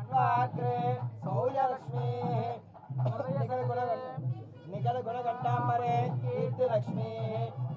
అగ్రే సౌర్యలక్ష్మీ నిఖిల గుణగంటాంబరే కీర్తిలక్ష్మీ.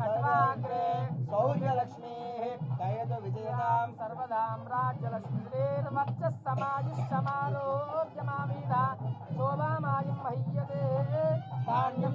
ఖడ్వాగ్రే సౌర్యలక్ష్మీ దయతు విజయతాం. సర్వదాం రాజ్యలక్ష్మీర్వక్షసమాయుష్యమారోగ్యమామీద శోభామాయం మహీయతే. ధాన్యం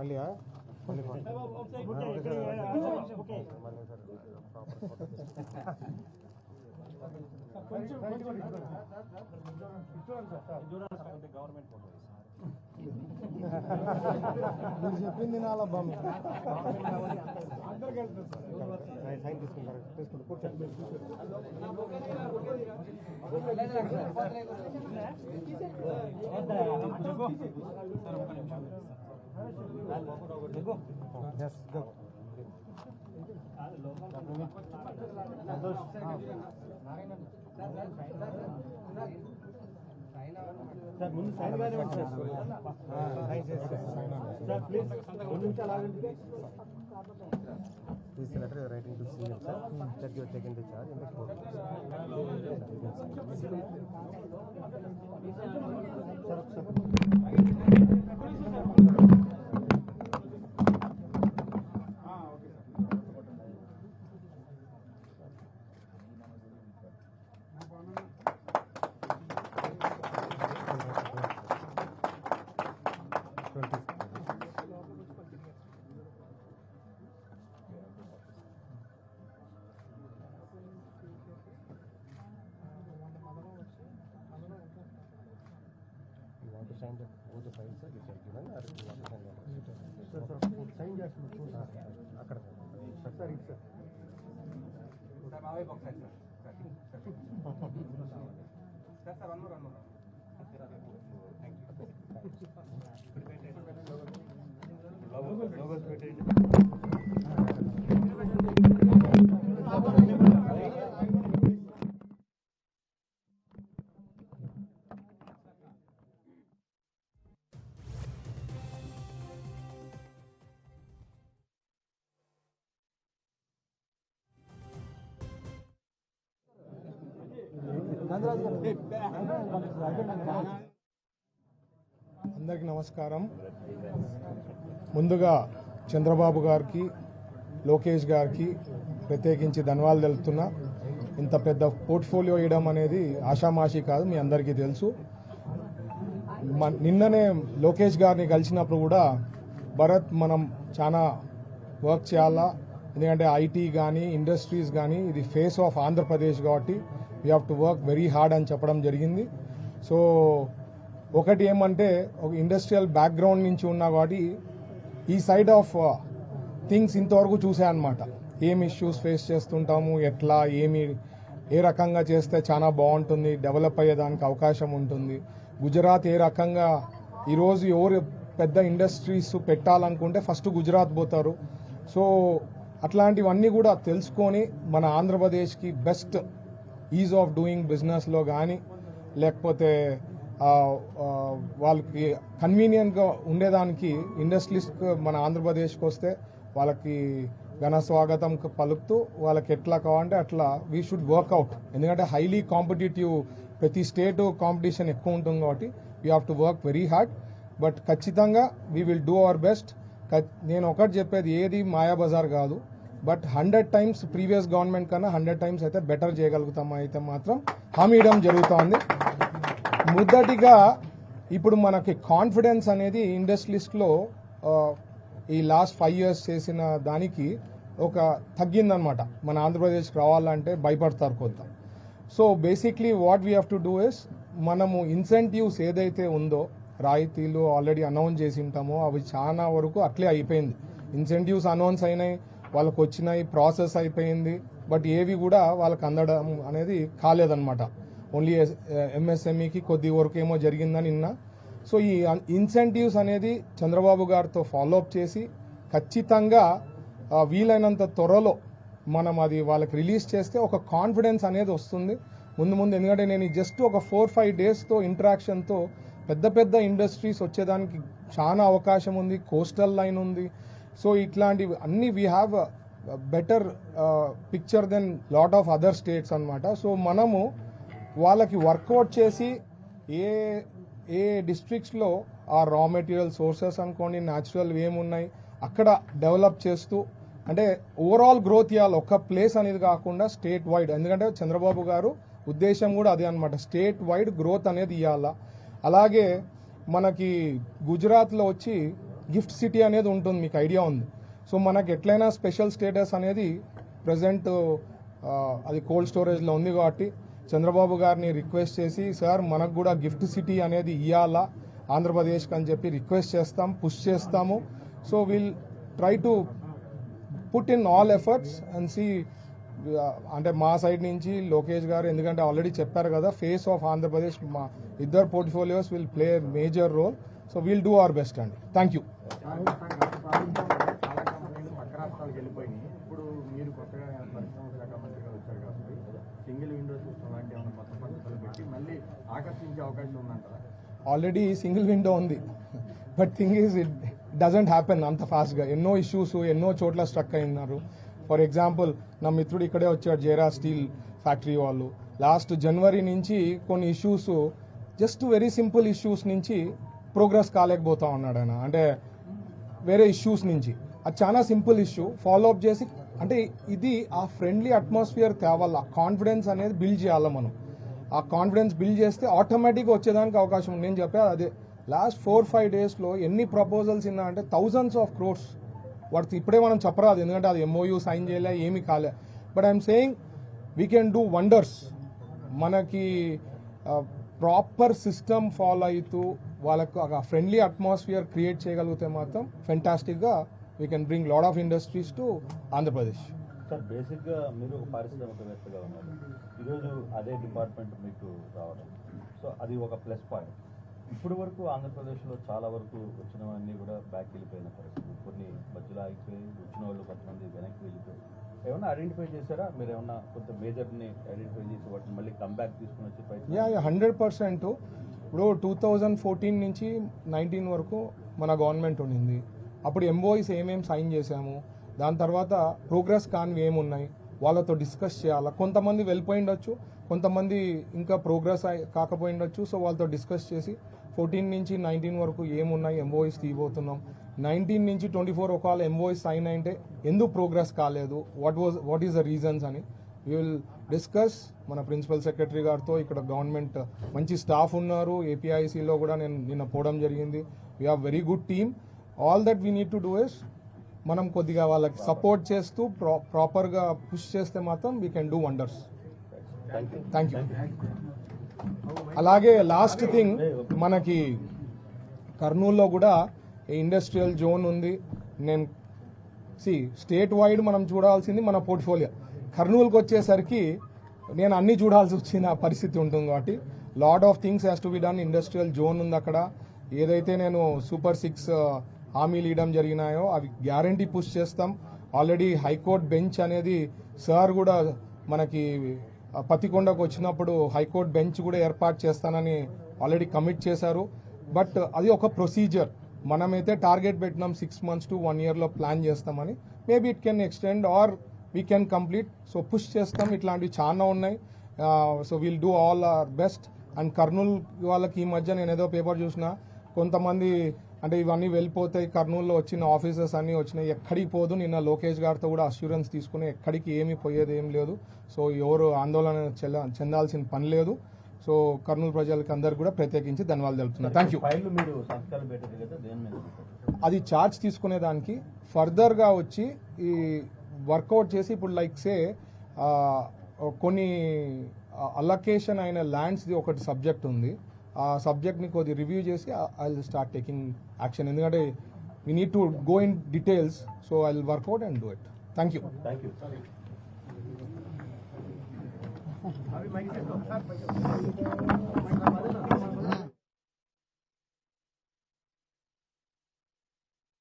మళ్ళీ మళ్ళీ మళ్ళీ సార్ మీరు చెప్పింది నాలా బామ్మ సైన్ తీసుకుంటారు తీసుకుంటారు కూర్చోండి Yes, go. సార్ ముందు సైన్ గానే ఉంది సార్ ప్లీజ్ రెండు నిమిషాలు ఆగండి This letter is writing to CM, sir, that you are taking the charge in the court. want to sign the, both the files, sir, which are given, or you want to sign the Sir, sir, sign చేస్తున్నారు అక్కడ sir sir ఇది sir అందరికి నమస్కారం. ముందుగా చంద్రబాబు గారికి లోకేష్ గారికి ప్రత్యేకించి ధన్యవాదాలు తెలుపుతున్నా. ఇంత పెద్ద పోర్ట్ఫోలియో ఇవ్వడం అనేది ఆషామాషి కాదు మీ అందరికీ తెలుసు. నిన్ననే లోకేష్ గారిని కలిసినప్పుడు కూడా భరత్ మనం చాలా వర్క్ చేయాలా? ఎందుకంటే ఐటీ కానీ ఇండస్ట్రీస్ కానీ ఇది ఫేస్ ఆఫ్ ఆంధ్రప్రదేశ్ కాబట్టి we have to work very hard అని చెప్పడం జరిగింది. సో ఒకటి ఏమంటే ఒక ఇండస్ట్రియల్ బ్యాక్గ్రౌండ్ నుంచి ఉన్నా కాబట్టి ఈ సైడ్ ఆఫ్ థింగ్స్ ఇంతవరకు చూసా ఏమి ఏం ఇష్యూస్ ఫేస్ చేస్తుంటాము ఎట్లా ఏమి ఏ రకంగా చేస్తే చాలా బాగుంటుంది డెవలప్ అయ్యేదానికి అవకాశం ఉంటుంది. గుజరాత్ ఏ రకంగా ఈరోజు ఎవరు పెద్ద ఇండస్ట్రీస్ పెట్టాలనుకుంటే ఫస్ట్ గుజరాత్ పోతారు. సో అట్లాంటివన్నీ కూడా తెలుసుకొని మన ఆంధ్రప్రదేశ్కి బెస్ట్ ఈజ్ ఆఫ్ డూయింగ్ బిజినెస్లో కానీ లేకపోతే వాళ్ళకి కన్వీనియంట్గా ఉండేదానికి ఇండస్ట్రీస్ మన ఆంధ్రప్రదేశ్కి వస్తే వాళ్ళకి ఘన స్వాగతం పలుకుతూ వాళ్ళకి ఎట్లా కావాలంటే అట్లా వీ షుడ్ వర్క్అవుట్ ఎందుకంటే హైలీ కాంపిటేటివ్ ప్రతి స్టేట్ కాంపిటీషన్ ఎక్కువ ఉంటుంది కాబట్టి we have to work very hard but ఖచ్చితంగా we will do our best నేను ఒకటి చెప్పేది ఏది మాయాబజార్ కాదు. But hundred times previous government కన్నా హండ్రెడ్ టైమ్స్ అయితే బెటర్ చేయగలుగుతాం. అయితే మాత్రం హామీ ఇవ్వడం జరుగుతోంది. మొదటిగా ఇప్పుడు మనకి కాన్ఫిడెన్స్ అనేది ఇండస్ట్రీస్లో ఈ లాస్ట్ ఫైవ్ ఇయర్స్ చేసిన దానికి ఒక తగ్గిందనమాట మన ఆంధ్రప్రదేశ్కి రావాలంటే భయపడతారు కొంత. So basically what we have to do is మనము ఇన్సెంటివ్స్ ఏదైతే ఉందో రాయితీలు ఆల్రెడీ అనౌన్స్ చేసి ఉంటామో అవి చాలా వరకు అట్లే అయిపోయింది. ఇన్సెంటివ్స్ అనౌన్స్ అయినాయి వాళ్ళకు వచ్చినాయి ప్రాసెస్ అయిపోయింది బట్ ఏవి కూడా వాళ్ళకి అందడం అనేది కాలేదన్నమాట. ఓన్లీ ఎంఎస్ఎంఈకి కొద్ది వరకు ఏమో జరిగిందని నిన్న. సో ఈ ఇన్సెంటివ్స్ అనేది చంద్రబాబు గారితో ఫాలో అప్ చేసి ఖచ్చితంగా వీలైనంత త్వరలో మనం అది వాళ్ళకి రిలీజ్ చేస్తే ఒక కాన్ఫిడెన్స్ అనేది వస్తుంది. ముందు ముందు ఎందుకంటే నేను జస్ట్ ఒక ఫోర్ ఫైవ్ డేస్తో ఇంటరాక్షన్తో పెద్ద పెద్ద ఇండస్ట్రీస్ వచ్చేదానికి చాలా అవకాశం ఉంది కోస్టల్ లైన్ ఉంది. సో ఇట్లాంటివి అన్ని we have better picture than lot of other states అనమాట సో మనము వాళ్ళకి వర్కౌట్ చేసి ఏ ఏ డిస్ట్రిక్ట్స్లో ఆ రా మెటీరియల్ సోర్సెస్ అనుకోండి న్యాచురల్ ఏమున్నాయి అక్కడ డెవలప్ చేస్తూ అంటే ఓవరాల్ గ్రోత్ ఇవ్వాలి ఒక ప్లేస్ అనేది కాకుండా స్టేట్ వైడ్ ఎందుకంటే చంద్రబాబు గారు ఉద్దేశం కూడా అదే అనమాట స్టేట్ వైడ్ గ్రోత్ అనేది ఇవ్వాలా అలాగే మనకి గుజరాత్లో వచ్చి గిఫ్ట్ సిటీ అనేది ఉంటుంది మీకు ఐడియా ఉంది. సో మనకి ఎట్లయినా స్పెషల్ స్టేటస్ అనేది ప్రజెంట్ అది కోల్డ్ స్టోరేజ్లో ఉంది కాబట్టి చంద్రబాబు గారిని రిక్వెస్ట్ చేసి సార్ మనకు కూడా గిఫ్ట్ సిటీ అనేది ఇవ్వాలా ఆంధ్రప్రదేశ్కి అని చెప్పి రిక్వెస్ట్ చేస్తాం పుష్ చేస్తాము. So will try to put in all efforts and see అంటే మా సైడ్ నుంచి లోకేష్ గారు ఎందుకంటే ఆల్రెడీ చెప్పారు కదా ఫేస్ ఆఫ్ ఆంధ్రప్రదేశ్ మా ఇద్దరు portfolios will play major role so will do our best అండి. థ్యాంక్ యూ చాలా కంపెనీలు పక్క రాష్ట్రాలకు వెళ్ళిపోయినాయి ఇప్పుడు మీరు కొత్తగా పరిశ్రమల శాఖ మంత్రిగా వచ్చారు కాబట్టి సింగిల్ విండో సిస్టమ్ లాంటి ఏమైనా కొత్త పద్ధతులు పెట్టి మళ్ళీ ఆకర్షించే అవకాశం ఉందంటారా? ఆల్రెడీ సింగిల్ విండో ఉంది. But thing is it doesn't happen అంత ఫాస్ట్గా ఎన్నో ఇష్యూస్ ఎన్నో చోట్ల స్ట్రక్ అయినారు ఫర్ ఎగ్జాంపుల్ నా మిత్రుడు ఇక్కడే వచ్చాడు జేరా స్టీల్ ఫ్యాక్టరీ వాళ్ళు. లాస్ట్ జనవరి నుంచి కొన్ని issues just very simple issues నుంచి ప్రోగ్రెస్ కాలేకపోతా ఉన్నాడు ఆయన. అంటే వేరే ఇష్యూస్ నుంచి. అది చాలా సింపుల్ ఇష్యూ ఫాలో అప్ చేసి అంటే ఇది ఆ ఫ్రెండ్లీ అట్మాస్ఫియర్ తేవాల. కాన్ఫిడెన్స్ అనేది బిల్డ్ చేయాలి మనం. ఆ కాన్ఫిడెన్స్ బిల్డ్ చేస్తే ఆటోమేటిక్గా వచ్చేదానికి అవకాశం ఉంది. నేను చెప్పా అదే లాస్ట్ ఫోర్ ఫైవ్ డేస్లో ఎన్ని ప్రపోజల్స్ ఇన్నా అంటే థౌజండ్స్ ఆఫ్ క్రోర్స్ వాటి ఇప్పుడే మనం చెప్పరాదు ఎందుకంటే అది ఎంఓయూ సైన్ చేయలే ఏమీ కాలే. But I'm saying we can do wonders మనకి ప్రాపర్ సిస్టమ్ ఫాలో అవుతూ వాళ్ళకు ఒక ఫ్రెండ్లీ అట్మాస్ఫియర్ క్రియేట్ చేయగలిగితే మాత్రం ఫెంటాస్టిక్గా we can bring lot of industries to Andhra Pradesh sir బేసిక్గా మీరు ఒక పారిశ్రామికవేత్తగా ఉన్నారు. ఈరోజు అదే డిపార్ట్మెంట్ మీకు రావడం. సో అది ఒక ప్లస్ పాయింట్. ఇప్పుడు వరకు ఆంధ్రప్రదేశ్లో చాలా వరకు వచ్చినవన్నీ కూడా బ్యాక్ వెళ్ళిపోయిన పరిస్థితి కొన్ని మధ్యలో ఆగిపోయి వచ్చిన వాళ్ళు కొంతమంది వెనక్కి వెళ్ళిపోయి. ఏమన్నా ఐడెంటిఫై చేశారా? మీరు ఏమన్నా కొంత మేజర్ని ఐడెంటిఫై చేసి వాటిని మళ్ళీ కంబ్యాక్ తీసుకుని వచ్చి ప్రయత్నం హండ్రెడ్ పర్సెంట్. ఇప్పుడు టూ థౌజండ్ ఫోర్టీన్ నుంచి నైన్టీన్ వరకు మన గవర్నమెంట్ ఉండింది. అప్పుడు ఎంబోయిస్ ఏమేమి సైన్ చేశాము? దాని తర్వాత ప్రోగ్రెస్ కానివి ఏమున్నాయి? వాళ్ళతో డిస్కస్ చేయాలా? కొంతమంది వెళ్ళిపోయిండొచ్చు కొంతమంది ఇంకా ప్రోగ్రెస్ కాకపోయిండొచ్చు సో వాళ్ళతో డిస్కస్ చేసి ఫోర్టీన్ నుంచి నైన్టీన్ వరకు ఏమున్నాయి? ఎంఓఎస్ తీయబోతున్నాం. నైన్టీన్ నుంచి ట్వంటీ ఫోర్ ఒకవేళ ఎంఓఎస్ సైన్ అయింటే ఎందుకు ప్రోగ్రెస్ కాలేదు? What was what is the reasons అని. వీ విల్ డిస్కస్ మన ప్రిన్సిపల్ సెక్రటరీ గారితో ఇక్కడ గవర్నమెంట్ మంచి స్టాఫ్ ఉన్నారు. ఏపీఐసిలో కూడా నేను నిన్న పోవడం జరిగింది. We have very good team all that we need to do is మనం కొద్దిగా వాళ్ళకి సపోర్ట్ చేస్తూ ప్రా ప్రాపర్గా పుష్ చేస్తే మాత్రం we can do wonders thank you అలాగే లాస్ట్ థింగ్ మనకి కర్నూలులో కూడా ఇండస్ట్రియల్ జోన్ ఉంది. నేను సి స్టేట్ వైడ్ మనం చూడాల్సింది మన పోర్ట్ఫోలియో కర్నూలుకి వచ్చేసరికి నేను అన్ని చూడాల్సి వచ్చిన పరిస్థితి ఉంటుంది కాబట్టి lot of things has to be done industrial zone ఉంది అక్కడ. ఏదైతే నేను సూపర్ సిక్స్ హామీలు ఇవ్వడం జరిగినాయో అవి గ్యారంటీ పుష్ చేస్తాం. ఆల్రెడీ హైకోర్టు బెంచ్ అనేది సార్ కూడా మనకి పతికొండకు వచ్చినప్పుడు హైకోర్టు బెంచ్ కూడా ఏర్పాటు చేస్తానని ఆల్రెడీ కమిట్ చేశారు. బట్ అది ఒక ప్రొసీజర్. మనమైతే టార్గెట్ పెట్టినాం సిక్స్ మంత్స్ టు వన్ ఇయర్లో ప్లాన్ చేస్తామని. Maybe it can extend or we can complete. So push చేస్తాం. ఇట్లాంటివి చాలా ఉన్నాయి. So will do all our best. And Kurnool వాళ్ళకి ఈ మధ్య నేను ఏదో పేపర్ చూసిన కొంతమంది అంటే ఇవన్నీ వెళ్ళిపోతాయి. కర్నూలులో వచ్చిన ఆఫీసర్స్ అన్నీ వచ్చినాయి. ఎక్కడికి పోదు. నిన్న లోకేష్ గారితో కూడా అష్యూరెన్స్ తీసుకుని ఎక్కడికి ఏమీ పోయేది ఏం లేదు. సో ఎవరు ఆందోళన చెందాల్సిన పని లేదు. సో కర్నూలు ప్రజలకి అందరికి కూడా ప్రత్యేకించి ధన్యవాదాలు తెలుపుతున్నా. Thank you? అది చార్జ్ తీసుకునే దానికి ఫర్దర్గా వచ్చి ఈ వర్కౌట్ చేసి ఇప్పుడు లైక్ సే కొన్ని అలొకేషన్ అయిన ల్యాండ్స్ది ఒకటి సబ్జెక్ట్ ఉంది. ఆ సబ్జెక్ట్ని కొద్ది రివ్యూ చేసి I will start taking action ఎందుకంటే we need to go in details so I will work out and do it thank you thank you అవి మైక్ చేసుకో.